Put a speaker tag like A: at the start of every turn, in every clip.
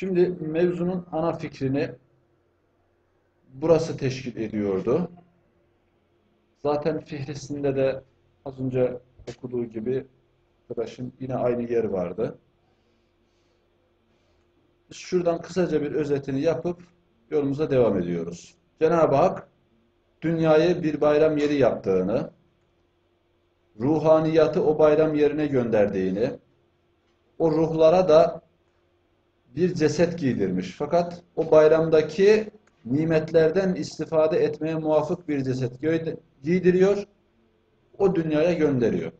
A: Şimdi mevzunun ana fikrini burası teşkil ediyordu. Zaten Fihrisinde de az önce okuduğu gibi arkadaşın yine aynı yer vardı. Şuradan kısaca bir özetini yapıp yolumuza devam ediyoruz. Cenab-ı Hak dünyayı bir bayram yeri yaptığını, ruhaniyatı o bayram yerine gönderdiğini, o ruhlara da bir ceset giydirmiş. Fakat o bayramdaki nimetlerden istifade etmeye muvafık bir ceset giydiriyor, o dünyaya gönderiyor.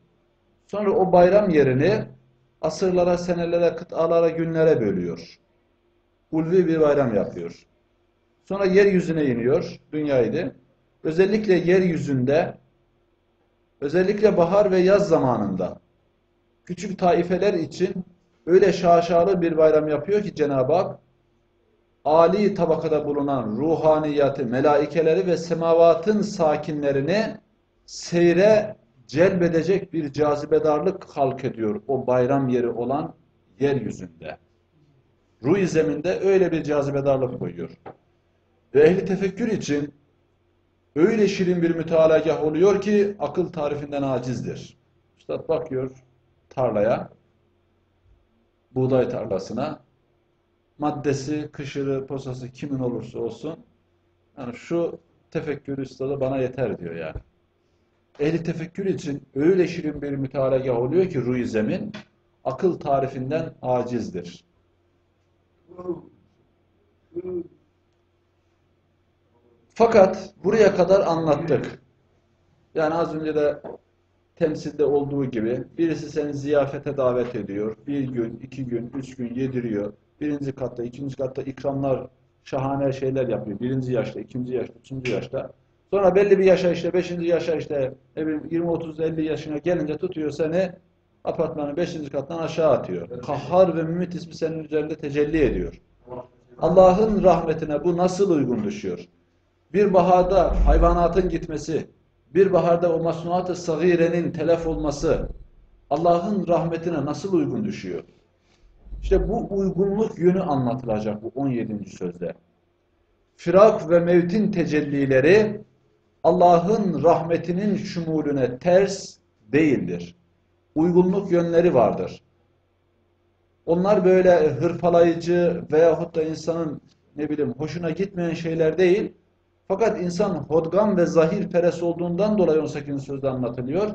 A: Sonra o bayram yerini asırlara, senelere, kıtalara, günlere bölüyor. Ulvi bir bayram yapıyor. Sonra yeryüzüne iniyor, dünyaydı. Özellikle yeryüzünde, özellikle bahar ve yaz zamanında küçük taifeler için öyle şaşalı bir bayram yapıyor ki Cenab-ı Hak âli tabakada bulunan ruhaniyatı, melaikeleri ve semavatın sakinlerini seyre celbedecek bir cazibedarlık halk ediyor o bayram yeri olan yeryüzünde. Ruh zeminde öyle bir cazibedarlık koyuyor. Ve ehli tefekkür için öyle şirin bir mütalagah oluyor ki akıl tarifinden acizdir. Üstad bakıyor tarlaya, buğday tarlasına, maddesi, kışırı, posası kimin olursa olsun, yani şu tefekkür üstadı bana yeter diyor yani. Ehli tefekkür için öyle şirin bir mütalagah oluyor ki ruh zemin, akıl tarifinden acizdir. Fakat buraya kadar anlattık. Yani az önce de temsilde olduğu gibi birisi seni ziyafete davet ediyor. Bir gün, iki gün, üç gün yediriyor. Birinci katta, ikinci katta ikramlar, şahane şeyler yapıyor. Birinci yaşta, ikinci yaşta, üçüncü yaşta. Sonra belli bir yaşa işte, beşinci yaşa işte, 20, 30, 50 yaşına gelince tutuyor seni apartmanın beşinci kattan aşağı atıyor. Kahhar ve Mümit ismi senin üzerinde tecelli ediyor. Allah'ın rahmetine bu nasıl uygun düşüyor? Bir baharda hayvanatın gitmesi, bir baharda o masnuat-ı sagirenin telef olması Allah'ın rahmetine nasıl uygun düşüyor? İşte bu uygunluk yönü anlatılacak bu 17. sözde. Firak ve mevtin tecellileri Allah'ın rahmetinin şumulüne ters değildir. Uygunluk yönleri vardır. Onlar böyle hırpalayıcı veyahut da insanın ne bileyim hoşuna gitmeyen şeyler değil. Fakat insan hodgam ve zahir peres olduğundan dolayı 18. sözde anlatılıyor.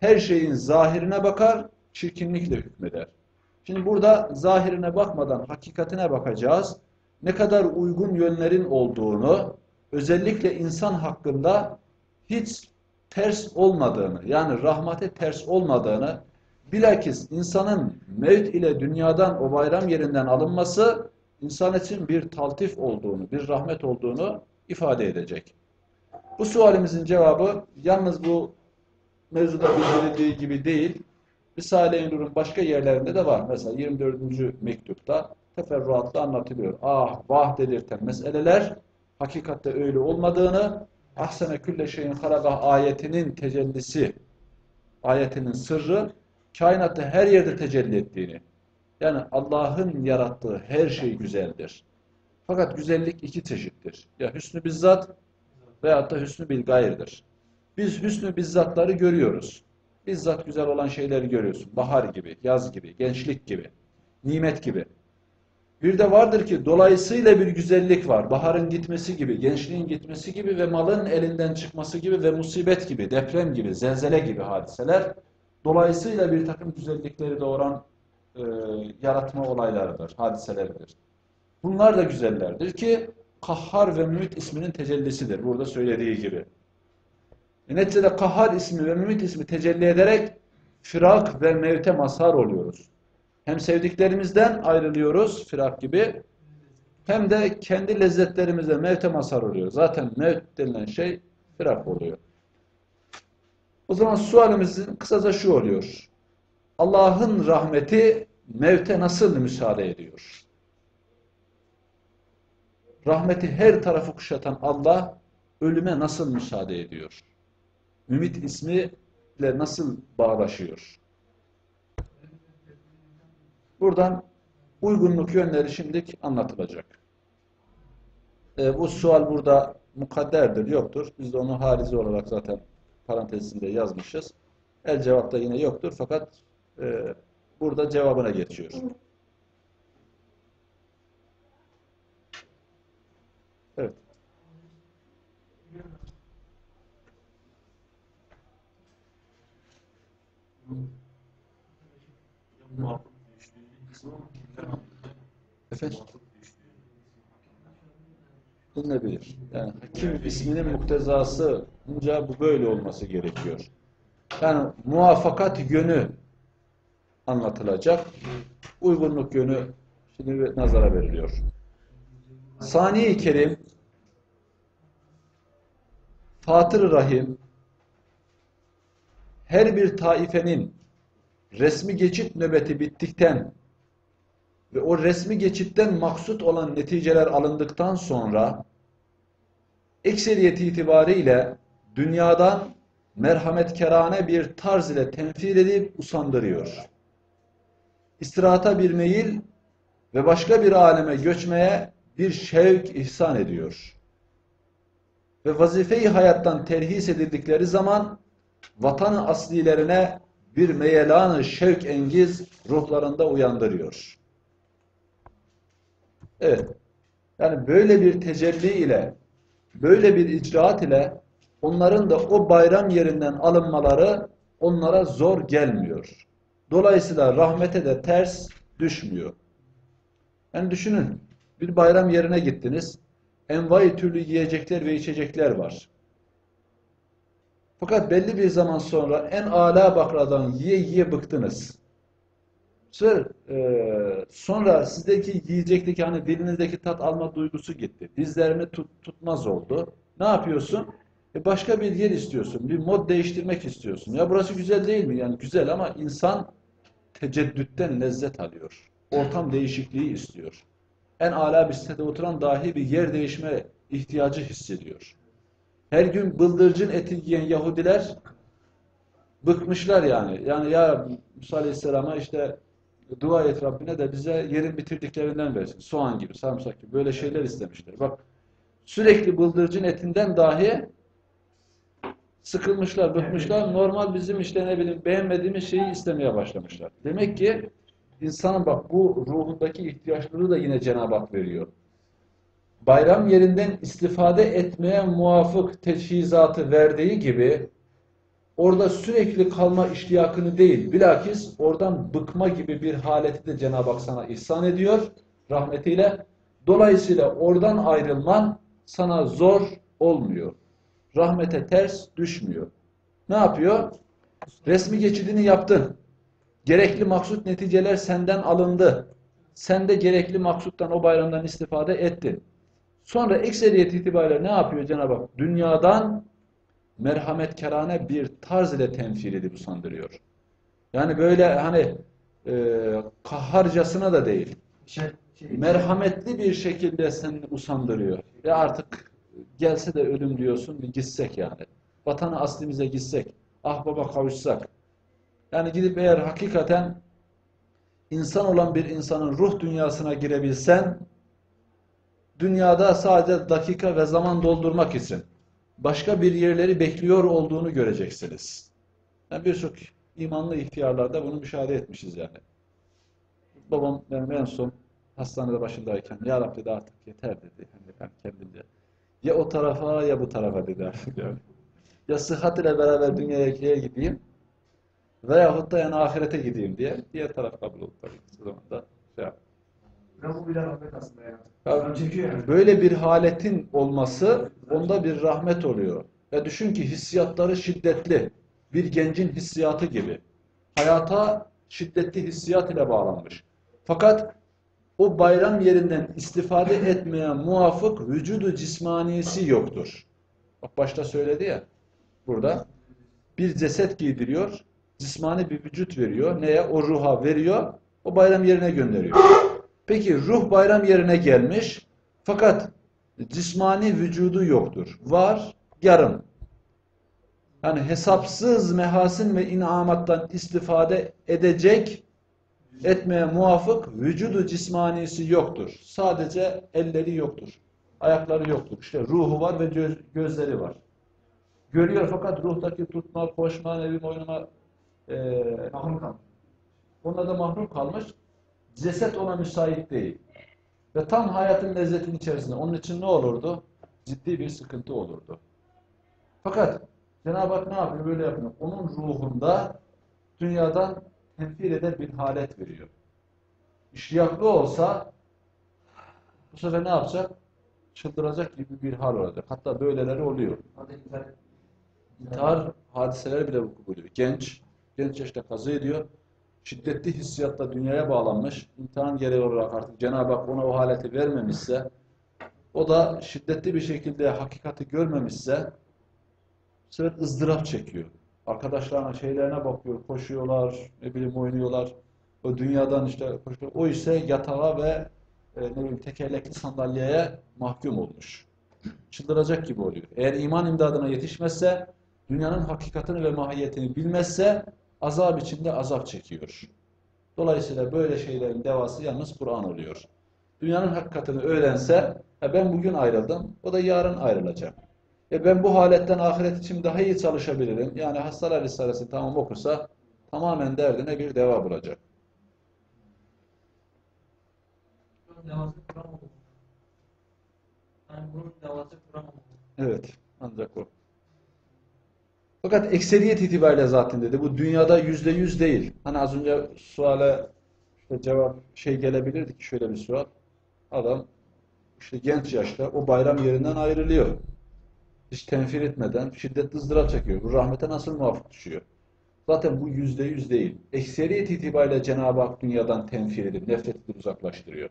A: Her şeyin zahirine bakar, çirkinlikle hükmeder. Şimdi burada zahirine bakmadan hakikatine bakacağız. Ne kadar uygun yönlerin olduğunu, özellikle insan hakkında hiç ters olmadığını, yani rahmete ters olmadığını, bilakis insanın mevt ile dünyadan o bayram yerinden alınması, insan için bir taltif olduğunu, bir rahmet olduğunu ifade edecek. Bu sualimizin cevabı yalnız bu mevzuda bildirildiği gibi değil, Risale-i Nur'un başka yerlerinde de var. Mesela 24. mektupta teferruatla anlatılıyor. Ah, vah dedirten meseleler hakikatte öyle olmadığını, ahsene külle şeyin haragah ayetinin tecellisi, ayetinin sırrı kainatta her yerde tecelli ettiğini. Yani Allah'ın yarattığı her şey güzeldir. Fakat güzellik iki çeşittir. Ya hüsnü bizzat veyahut da hüsnü bil gayridir. Biz hüsnü bizzatları görüyoruz. Bizzat güzel olan şeyleri görüyorsun. Bahar gibi, yaz gibi, gençlik gibi, nimet gibi. Bir de vardır ki dolayısıyla bir güzellik var. Baharın gitmesi gibi, gençliğin gitmesi gibi ve malın elinden çıkması gibi ve musibet gibi, deprem gibi, zelzele gibi hadiseler dolayısıyla bir takım güzellikleri doğuran e, yaratma olaylarıdır, hadiseleridir. Bunlar da güzellerdir ki Kahhar ve Mümit isminin tecellisidir. Burada söylediği gibi. E neticede Kahhar ismi ve Mümit ismi tecelli ederek firak ve mevte mazhar oluyoruz. Hem sevdiklerimizden ayrılıyoruz firak gibi hem de kendi lezzetlerimizle mevte mazhar oluyoruz. Zaten mevt denilen şey firak oluyor. O zaman sualimizin kısaca şu oluyor. Allah'ın rahmeti mevte nasıl müsaade ediyor? Rahmeti her tarafı kuşatan Allah ölüme nasıl müsaade ediyor? Ümit ismiyle nasıl bağlaşıyor? Buradan Uygunluk yönleri şimdilik anlatılacak. E, bu sual burada mukadderdir, yoktur. Biz de onu harici olarak zaten parantezinde yazmışız. El cevapta yine yoktur fakat e, burada cevabına geçiyor. Evet. Efendim? Bilinebilir. Yani hakim isminin muktezasınca bu böyle olması gerekiyor. Yani muvaffakat yönü anlatılacak. Uygunluk yönü şimdi nazara veriliyor. Saniye-i Kerim Fatır Rahim her bir taifenin resmi geçit nöbeti bittikten ve o resmi geçitten maksut olan neticeler alındıktan sonra ekseriyeti itibariyle dünyadan merhametkerane bir tarz ile tenfir edip usandırıyor. İstirahata bir meyil ve başka bir aleme göçmeye bir şevk ihsan ediyor. Ve vazifeyi hayattan terhis edildikleri zaman vatanı aslilerine bir meyelanı şevk engiz ruhlarında uyandırıyor. Evet. Yani böyle bir tecelli ile, böyle bir icraat ile onların da o bayram yerinden alınmaları onlara zor gelmiyor. Dolayısıyla rahmete de ters düşmüyor. Yani düşünün, bir bayram yerine gittiniz, envai türlü yiyecekler ve içecekler var. Fakat belli bir zaman sonra en âlâ bakradan yiye yiye bıktınız. Sonra, e, sonra sizdeki yiyecekteki hani dilinizdeki tat alma duygusu gitti. Dizlerini tut, tutmaz oldu. Ne yapıyorsun? E başka bir yer istiyorsun. Bir mod değiştirmek istiyorsun. Ya burası güzel değil mi? Yani güzel ama insan teceddütten lezzet alıyor. Ortam değişikliği istiyor. En âlâ bir sitede oturan dahi bir yer değişme ihtiyacı hissediyor. Her gün bıldırcın eti yiyen Yahudiler bıkmışlar yani. Yani ya Musa Aleyhisselam'a işte dua et Rabbine de bize yerin bitirdiklerinden versin. Soğan gibi, sarımsak gibi böyle şeyler istemişler. Bak sürekli bıldırcın etinden dahi sıkılmışlar, bıkmışlar. Normal bizim işte ne bileyim beğenmediğimiz şeyi istemeye başlamışlar. Demek ki insanın bak bu ruhundaki ihtiyaçları da yine Cenab-ı Hak veriyor. Bayram yerinden istifade etmeye muvafık teçhizatı verdiği gibi orada sürekli kalma iştiyakını değil, bilakis oradan bıkma gibi bir haleti de Cenab-ı Hak sana ihsan ediyor rahmetiyle. Dolayısıyla oradan ayrılman sana zor olmuyor. Rahmete ters düşmüyor. Ne yapıyor? Resmi geçidini yaptın. Gerekli maksut neticeler senden alındı. Sen de gerekli maksuttan o bayramdan istifade ettin. Sonra ekseriyet itibariyle ne yapıyor Cenab-ı Hak? Dünyadan merhametkarane bir tarz ile tenfir edip usandırıyor. Yani böyle hani e, kahharcasına da değil. Şey, şey, merhametli bir şekilde seni usandırıyor. Ve artık gelse de ölüm diyorsun bir gitsek yani. Vatanı aslimize gitsek. Ah baba kavuşsak. Yani gidip eğer hakikaten insan olan bir insanın ruh dünyasına girebilsen dünyada sadece dakika ve zaman doldurmak için başka bir yerleri bekliyor olduğunu göreceksiniz. Yani birçok imanlı ihtiyarlarda bunu müşahede etmişiz yani. Babam benim en son hastanede başındayken ya Rabbi de artık yeter dedi. Yani ben kendimce. Ya o tarafa ya bu tarafa dedi artık yani. Ya sıhhat ile beraber dünyaya gideyim veyahut da yani ahirete gideyim diye diğer taraf kabul oldu tabii. O zaman da şey yaptım.
B: Bu bir rahmet aslında yani.
A: yani. Böyle bir haletin olması onda bir rahmet oluyor. Ya düşün ki hissiyatları şiddetli. Bir gencin hissiyatı gibi. Hayata şiddetli hissiyat ile bağlanmış. Fakat o bayram yerinden istifade etmeye muvafık vücudu cismanisi yoktur. Bak başta söyledi ya burada bir ceset giydiriyor, cismani bir vücut veriyor. Neye? O ruha veriyor, o bayram yerine gönderiyor. Peki ruh bayram yerine gelmiş fakat cismani vücudu yoktur. Var, yarım. Yani hesapsız mehasin ve inamattan istifade edecek etmeye muvafık vücudu cismanisi yoktur. Sadece elleri yoktur. Ayakları yoktur. İşte ruhu var ve göz- gözleri var. Görüyor fakat ruhtaki tutma, koşma, bileyim oynama eee
B: Mahrum kalmış.
A: Ona da mahrum kalmış. Ceset ona müsait değil. Ve tam hayatın lezzetinin içerisinde. Onun için ne olurdu? Ciddi bir sıkıntı olurdu. Fakat Cenab-ı Hak ne yapıyor? Böyle yapıyor. Onun ruhunda dünyadan tenfir eden bir halet veriyor. İştiyaklı olsa bu sefer ne yapacak? Çıldıracak gibi bir hal olacak. Hatta böyleleri oluyor. İntihar hadiseleri bile vuku buluyor. Genç, genç yaşta kaza ediyor. Şiddetli hissiyatla dünyaya bağlanmış. İmtihan gereği olarak artık Cenab-ı Hak ona o haleti vermemişse, o da şiddetli bir şekilde hakikati görmemişse, bu sefer ızdırap çekiyor. Arkadaşlarına, şeylerine bakıyor, koşuyorlar, ne bileyim oynuyorlar. O dünyadan işte koşuyor. O ise yatağa ve e, ne bileyim tekerlekli sandalyeye mahkum olmuş. Çıldıracak gibi oluyor. Eğer iman imdadına yetişmezse, dünyanın hakikatini ve mahiyetini bilmezse azap içinde azap çekiyor. Dolayısıyla böyle şeylerin devası yalnız Kur'an oluyor. Dünyanın hakikatini öğrense, "Ha ben bugün ayrıldım, o da yarın ayrılacak. E ben bu haletten ahiret için daha iyi çalışabilirim. Yani hastalar risalesi tamam okursa tamamen derdine bir deva bulacak.
C: Yani bunun devası Kur'an.
A: Evet, ancak o. Fakat ekseriyet itibariyle zaten dedi. Bu dünyada yüzde yüz değil. Hani az önce suale işte cevap şey gelebilirdi ki şöyle bir sual. Adam işte genç yaşta o bayram yerinden ayrılıyor. Hiç tenfir etmeden şiddetli ızdırap çekiyor. Bu rahmete nasıl muvafık düşüyor? Zaten bu yüzde yüz değil. Ekseriyet itibariyle Cenab-ı Hak dünyadan tenfir edip nefret edip uzaklaştırıyor.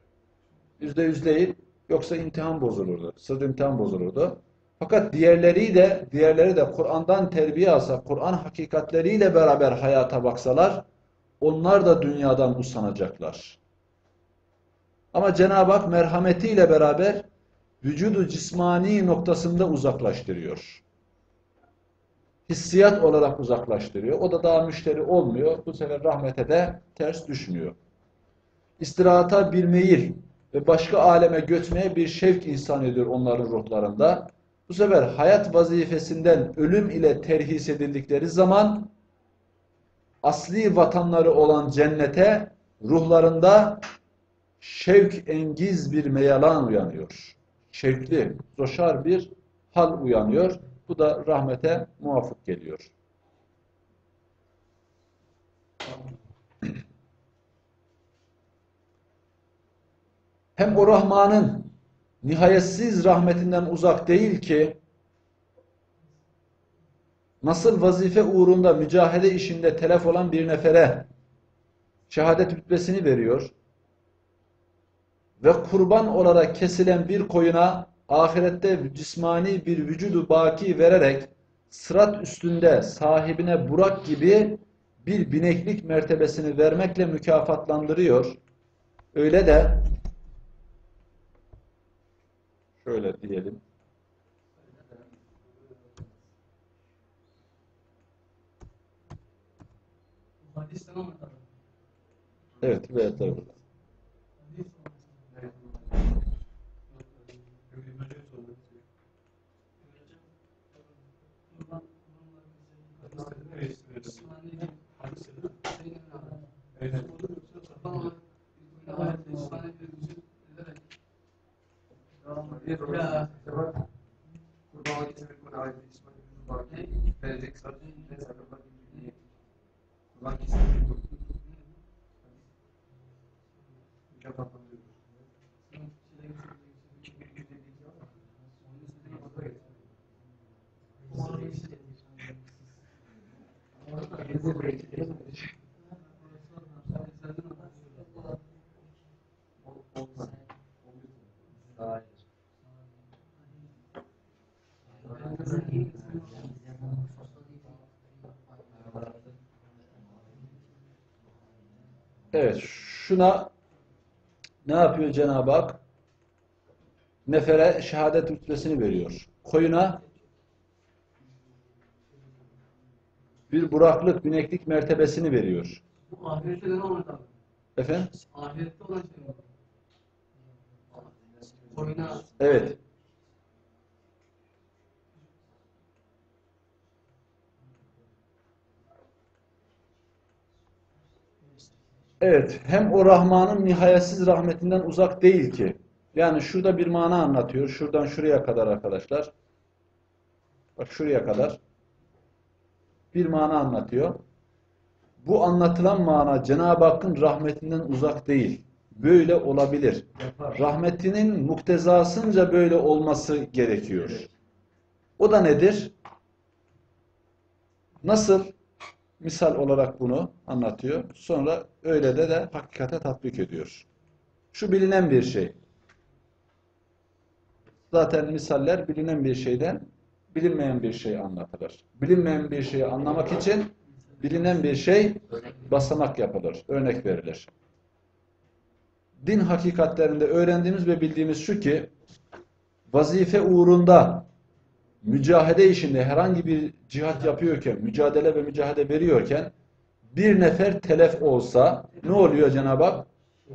A: Yüzde yüz değil. Yoksa imtihan bozulurdu. Sırf imtihan bozulurdu. Fakat diğerleri de diğerleri de Kur'an'dan terbiye alsa, Kur'an hakikatleriyle beraber hayata baksalar, onlar da dünyadan usanacaklar. Ama Cenab-ı Hak merhametiyle beraber vücudu cismani noktasında uzaklaştırıyor. Hissiyat olarak uzaklaştırıyor. O da daha müşteri olmuyor. Bu sefer rahmete de ters düşmüyor. İstirahata bir meyil ve başka aleme götmeye bir şevk insan ediyor onların ruhlarında. Bu sefer hayat vazifesinden ölüm ile terhis edildikleri zaman asli vatanları olan cennete ruhlarında şevk engiz bir meyalan uyanıyor. Şevkli, coşar bir hal uyanıyor. Bu da rahmete muvafık geliyor. Hem o Rahman'ın nihayetsiz rahmetinden uzak değil ki nasıl vazife uğrunda mücahede işinde telef olan bir nefere şehadet rütbesini veriyor ve kurban olarak kesilen bir koyuna ahirette cismani bir vücudu baki vererek sırat üstünde sahibine Burak gibi bir bineklik mertebesini vermekle mükafatlandırıyor. Öyle de şöyle diyelim. Evet, burada.
C: Hadis
B: Evet.
C: Kurban- kurbanlar bize- Cismani değil. Senin adam.
B: Evet.
C: Kurban olarak bir koyuna ait cismani bir vücut ederek
B: Ya. Kurban kesilmek konu ait İsmail Yusuf var. Verecek sadece ne sakınmak gibi. Kurban kesilmek konu. Mükafatlandırıyor.
C: senin şeyle
B: İki bir yüzde değil ya.
C: Onun üstüne
B: O da geçer.
C: O arada işte-
B: Kendisi buraya geçer. Olmaz. Hayır.
A: Evet, şuna ne yapıyor Cenab-ı Hak? Nefere şehadet rütbesini veriyor. Koyuna bir buraklık, bineklik mertebesini veriyor.
C: Bu ahirette ne olacak?
A: Efendim?
D: Ahirette olan şey mi? Koyuna
A: Evet. Evet, hem o Rahman'ın nihayetsiz rahmetinden uzak değil ki. Yani şurada bir mana anlatıyor. Şuradan şuraya kadar arkadaşlar. Bak şuraya kadar. Bir mana anlatıyor. Bu anlatılan mana Cenab-ı Hakk'ın rahmetinden uzak değil. Böyle olabilir. Rahmetinin muktezasınca böyle olması gerekiyor. O da nedir? Nasıl? Misal olarak bunu anlatıyor. Sonra öyle de de hakikate tatbik ediyor. Şu bilinen bir şey. Zaten misaller bilinen bir şeyden bilinmeyen bir şey anlatılır. Bilinmeyen bir şeyi anlamak için bilinen bir şey basamak yapılır, örnek verilir. Din hakikatlerinde öğrendiğimiz ve bildiğimiz şu ki vazife uğrunda mücahede işinde herhangi bir cihat yapıyorken, mücadele ve mücahede veriyorken bir nefer telef olsa ne oluyor Cenab-ı Hak?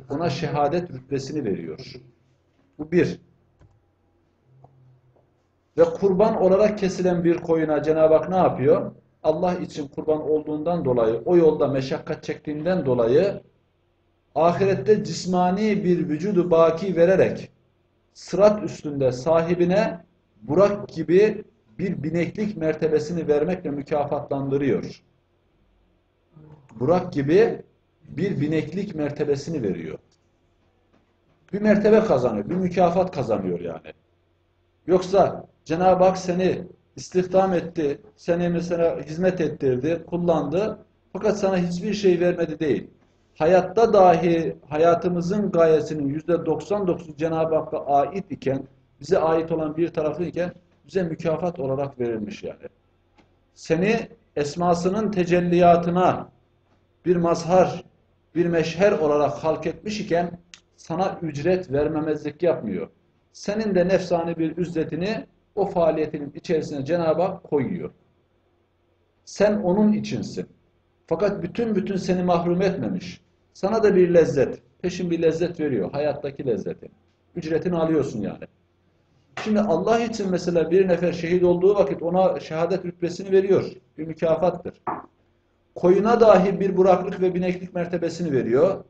A: Ona şehadet rütbesini veriyor. Bu bir. Ve kurban olarak kesilen bir koyuna Cenab-ı Hak ne yapıyor? Allah için kurban olduğundan dolayı, o yolda meşakkat çektiğinden dolayı ahirette cismani bir vücudu baki vererek sırat üstünde sahibine Burak gibi bir bineklik mertebesini vermekle mükafatlandırıyor. Burak gibi bir bineklik mertebesini veriyor. Bir mertebe kazanıyor, bir mükafat kazanıyor yani. Yoksa Cenab-ı Hak seni istihdam etti, seni mesela hizmet ettirdi, kullandı. Fakat sana hiçbir şey vermedi değil. Hayatta dahi hayatımızın gayesinin yüzde 99 Cenab-ı Hakk'a ait iken, bize ait olan bir tarafı iken bize mükafat olarak verilmiş yani. Seni esmasının tecelliyatına bir mazhar, bir meşher olarak halk etmiş iken sana ücret vermemezlik yapmıyor. Senin de nefsani bir ücretini o faaliyetinin içerisine Cenab-ı Hak koyuyor. Sen onun içinsin. Fakat bütün bütün seni mahrum etmemiş. Sana da bir lezzet, peşin bir lezzet veriyor. Hayattaki lezzeti. Ücretini alıyorsun yani. Şimdi Allah için mesela bir nefer şehit olduğu vakit ona şehadet rütbesini veriyor. Bir mükafattır. Koyuna dahi bir buraklık ve bineklik mertebesini veriyor.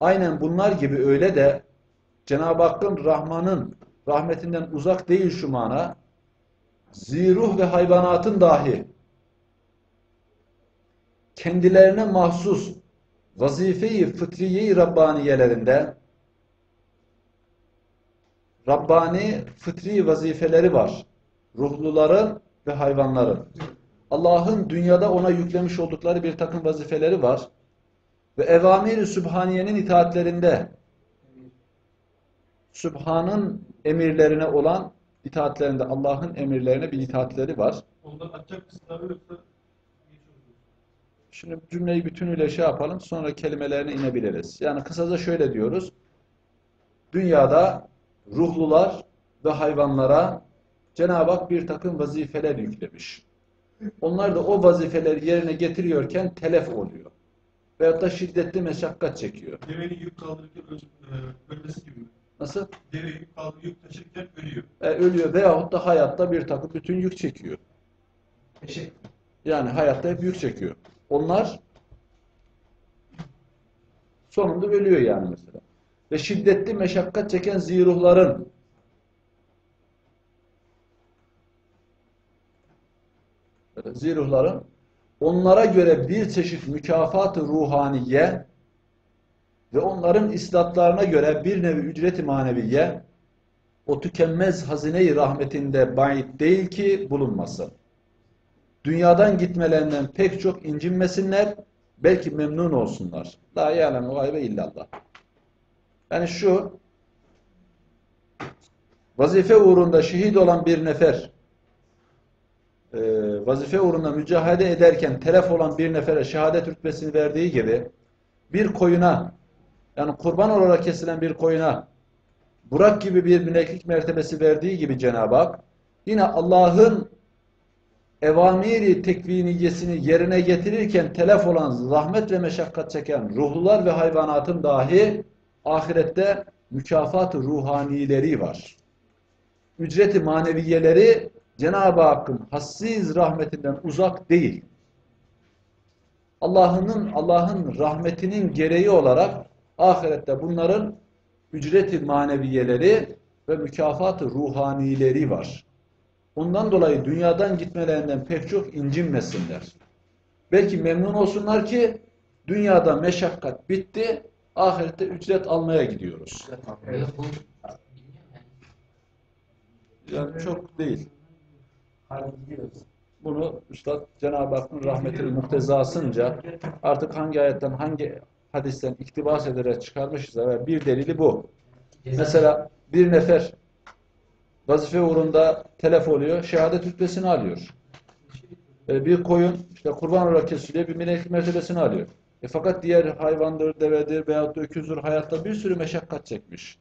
A: Aynen bunlar gibi öyle de Cenab-ı Hakk'ın Rahman'ın rahmetinden uzak değil şu mana. Ziruh ve hayvanatın dahi kendilerine mahsus vazifeyi fıtriyeyi Rabbaniyelerinde Rabbani fıtri vazifeleri var. Ruhluların ve hayvanların. Allah'ın dünyada ona yüklemiş oldukları bir takım vazifeleri var. Ve evamir-i Sübhaniye'nin itaatlerinde Sübhan'ın emirlerine olan itaatlerinde Allah'ın emirlerine bir itaatleri var.
E: Ondan açacak kısımları yoksa geçiyoruz.
A: Şimdi cümleyi bütünüyle şey yapalım sonra kelimelerine inebiliriz. Yani kısaca şöyle diyoruz. Dünyada ruhlular ve hayvanlara Cenab-ı Hak bir takım vazifeler yüklemiş. Onlar da o vazifeleri yerine getiriyorken telef oluyor. Veyahut da şiddetli meşakkat çekiyor.
E: Devenin yük kaldırırken e, ölmesi gibi.
A: Nasıl?
E: Deve yük kaldırır, yük taşırken ölüyor.
A: E, ölüyor veyahut da hayatta bir takım bütün yük çekiyor.
B: Eşek.
A: Yani hayatta hep yük çekiyor. Onlar sonunda ölüyor yani mesela. Ve şiddetli meşakkat çeken ziruhların ziruhların onlara göre bir çeşit mükafat-ı ruhaniye ve onların islatlarına göre bir nevi ücret-i maneviye o tükenmez hazine-i rahmetinde bayit değil ki bulunmasın. Dünyadan gitmelerinden pek çok incinmesinler, belki memnun olsunlar. La ya'lemu gaybe illallah. Yani şu vazife uğrunda şehit olan bir nefer e, vazife uğrunda mücahede ederken telef olan bir nefere şehadet rütbesini verdiği gibi bir koyuna yani kurban olarak kesilen bir koyuna Burak gibi bir bineklik mertebesi verdiği gibi Cenab-ı Hak yine Allah'ın evamiri tekviniyesini yerine getirirken telef olan zahmet ve meşakkat çeken ruhlular ve hayvanatın dahi ahirette mükafat ruhanileri var. Ücreti maneviyeleri Cenab-ı Hakk'ın hassiz rahmetinden uzak değil. Allah'ın Allah'ın rahmetinin gereği olarak ahirette bunların ücreti maneviyeleri ve mükafatı ruhanileri var. Ondan dolayı dünyadan gitmelerinden pek çok incinmesinler. Belki memnun olsunlar ki dünyada meşakkat bitti, ahirette ücret almaya gidiyoruz.
B: Evet.
D: Bu
A: Yani çok değil. Bunu Üstad Cenab-ı Hakk'ın rahmetinin muhtezasınca artık hangi ayetten hangi hadisten iktibas ederek çıkarmışız ve bir delili bu. Mesela bir nefer vazife uğrunda telef oluyor, şehadet rütbesini alıyor. Bir koyun işte kurban olarak kesiliyor, bir melek mertebesini alıyor. E, fakat diğer hayvandır, devedir veyahut da öküzdür hayatta bir sürü meşakkat çekmiş.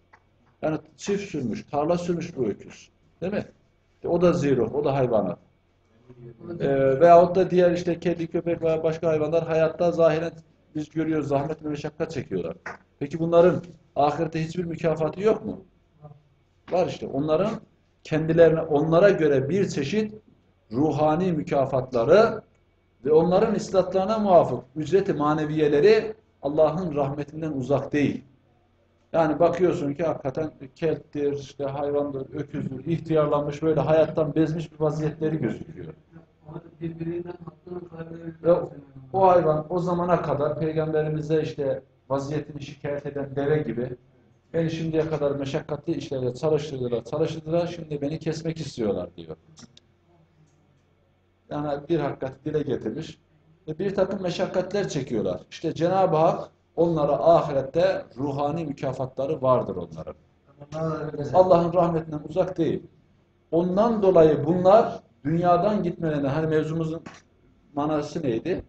A: Yani çift sürmüş, tarla sürmüş bu öküz. Değil mi? E, o da zero, o da hayvanat. E, veyahut da diğer işte kedi, köpek veya başka hayvanlar hayatta zahiren biz görüyoruz zahmet ve meşakkat çekiyorlar. Peki bunların ahirette hiçbir mükafatı yok mu? Var işte. Onların kendilerine onlara göre bir çeşit ruhani mükafatları ve onların istatlarına muvafık ücreti maneviyeleri Allah'ın rahmetinden uzak değil. Yani bakıyorsun ki hakikaten kelttir, işte hayvandır, öküzdür, ihtiyarlanmış böyle hayattan bezmiş bir vaziyetleri gözüküyor. Ve o hayvan o zamana kadar peygamberimize işte vaziyetini şikayet eden deve gibi beni şimdiye kadar meşakkatli işlerle çalıştırdılar, çalıştırdılar, şimdi beni kesmek istiyorlar diyor. Yani bir hakikat dile getirmiş. Ve bir takım meşakkatler çekiyorlar. İşte Cenab-ı Hak onlara ahirette ruhani mükafatları vardır onların. Allah'ın rahmetinden uzak değil. Ondan dolayı bunlar dünyadan gitmelerine hani mevzumuzun manası neydi?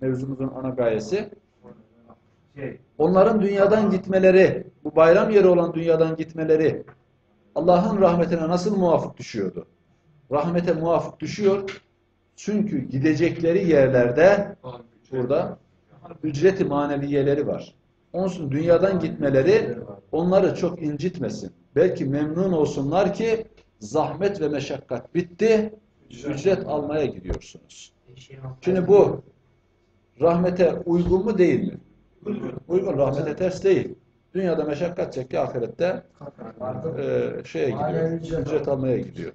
A: Mevzumuzun ana gayesi onların dünyadan gitmeleri, bu bayram yeri olan dünyadan gitmeleri Allah'ın rahmetine nasıl muvafık düşüyordu? Rahmete muvafık düşüyor. Çünkü gidecekleri yerlerde burada ücreti maneviyeleri var. Onun dünyadan gitmeleri onları çok incitmesin. Belki memnun olsunlar ki zahmet ve meşakkat bitti, ücret almaya gidiyorsunuz. Şimdi bu rahmete uygun mu değil mi? Uygun, rahmete ters değil. Dünyada meşakkat çekti, ahirette e, şeye gidiyor, ücret almaya gidiyor.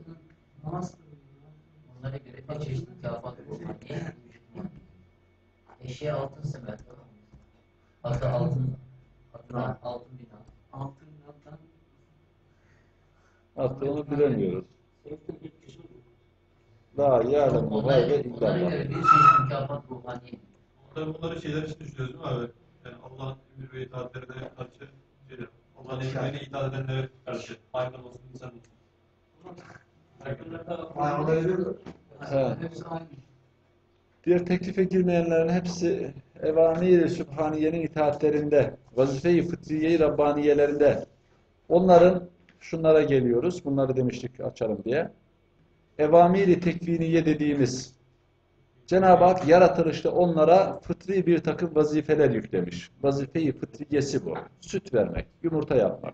D: Onlara göre ne çeşit mükafat bu. Hani eşeğe altın semer? Hatta altın, hatta altın bina.
B: Altından
A: Hatta onu bilemiyoruz. La yâlem bu
D: onlara
A: illallah.
D: göre bir çeşit mükafat ruhani.
E: Tabii bunları şeyler için düşünüyoruz değil mi abi? Yani Allah'ın emir ve itaatlerine karşı şeyler. Allah'ın emirlerine itaat edenlere karşı. Hayvan olsun, insan olsun.
B: Aynı.
A: Diğer teklife girmeyenlerin hepsi evamir-i sübhaniyenin itaatlerinde, vazife-i fıtriye-i rabbaniyelerinde. Onların şunlara geliyoruz. Bunları demiştik açalım diye. Evamir-i tekviniye dediğimiz Cenab-ı Hak yaratılışta onlara fıtri bir takım vazifeler yüklemiş. Vazife-i fıtriyesi bu. Süt vermek, yumurta yapmak.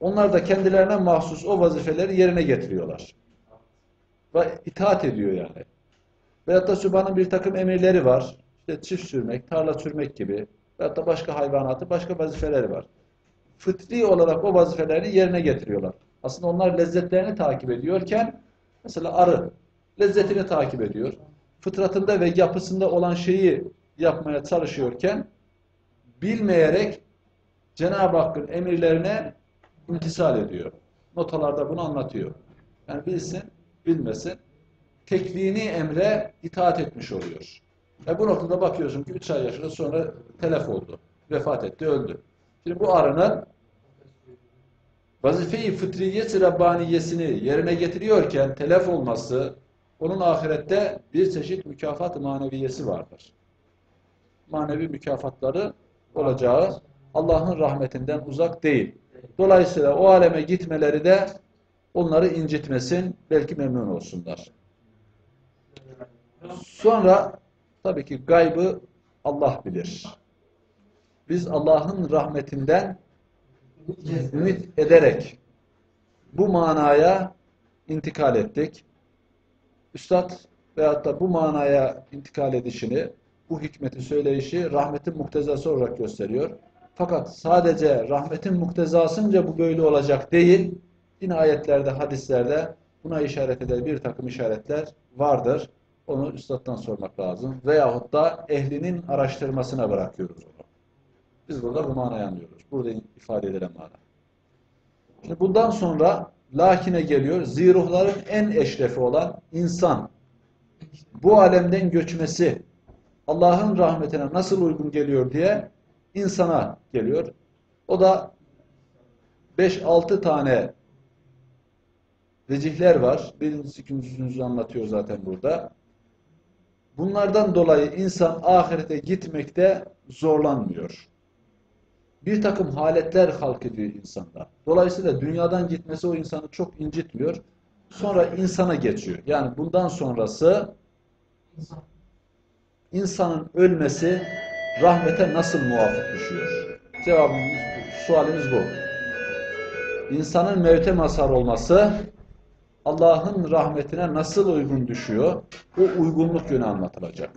A: Onlar da kendilerine mahsus o vazifeleri yerine getiriyorlar. Ve itaat ediyor yani. Veyahut da Sübhan'ın bir takım emirleri var. İşte çift sürmek, tarla sürmek gibi. Veyahut da başka hayvanatı, başka vazifeleri var. Fıtri olarak o vazifeleri yerine getiriyorlar. Aslında onlar lezzetlerini takip ediyorken, mesela arı lezzetini takip ediyor. Fıtratında ve yapısında olan şeyi yapmaya çalışıyorken, bilmeyerek Cenab-ı Hakk'ın emirlerine imtisal ediyor. Notalarda bunu anlatıyor. Yani bilsin, bilmesin, tekvini emre itaat etmiş oluyor. E bu noktada bakıyorsun ki 3 ay yaşında sonra telef oldu. Vefat etti, öldü. Şimdi bu arının vazife-i fıtriyet Rabbaniyesini yerine getiriyorken telef olması onun ahirette bir çeşit mükafat maneviyesi vardır. Manevi mükafatları olacağı Allah'ın rahmetinden uzak değil. Dolayısıyla o aleme gitmeleri de onları incitmesin, belki memnun olsunlar. Sonra tabii ki gaybı Allah bilir. Biz Allah'ın rahmetinden ümit ederek bu manaya intikal ettik. Üstad veyahut da bu manaya intikal edişini, bu hikmeti söyleyişi rahmetin muktezası olarak gösteriyor. Fakat sadece rahmetin muktezasınca bu böyle olacak değil. Yine ayetlerde, hadislerde buna işaret eden bir takım işaretler vardır. Onu üstaddan sormak lazım. Veyahut da ehlinin araştırmasına bırakıyoruz onu. Biz burada bu manayı anlıyoruz. Burada ifade edilen mana. Şimdi bundan sonra lakine geliyor. Ziruhların en eşrefi olan insan. Bu alemden göçmesi Allah'ın rahmetine nasıl uygun geliyor diye insana geliyor. O da 5-6 tane vecihler var. Birincisi, ikincisi anlatıyor zaten burada. Bunlardan dolayı insan ahirete gitmekte zorlanmıyor. Bir takım haletler halk ediyor insanda. Dolayısıyla dünyadan gitmesi o insanı çok incitmiyor. Sonra insana geçiyor. Yani bundan sonrası
C: İnsan.
A: insanın ölmesi rahmete nasıl muvafık düşüyor? Cevabımız, sualimiz bu. İnsanın mevte mazhar olması Allah'ın rahmetine nasıl uygun düşüyor? O uygunluk yönü anlatılacak.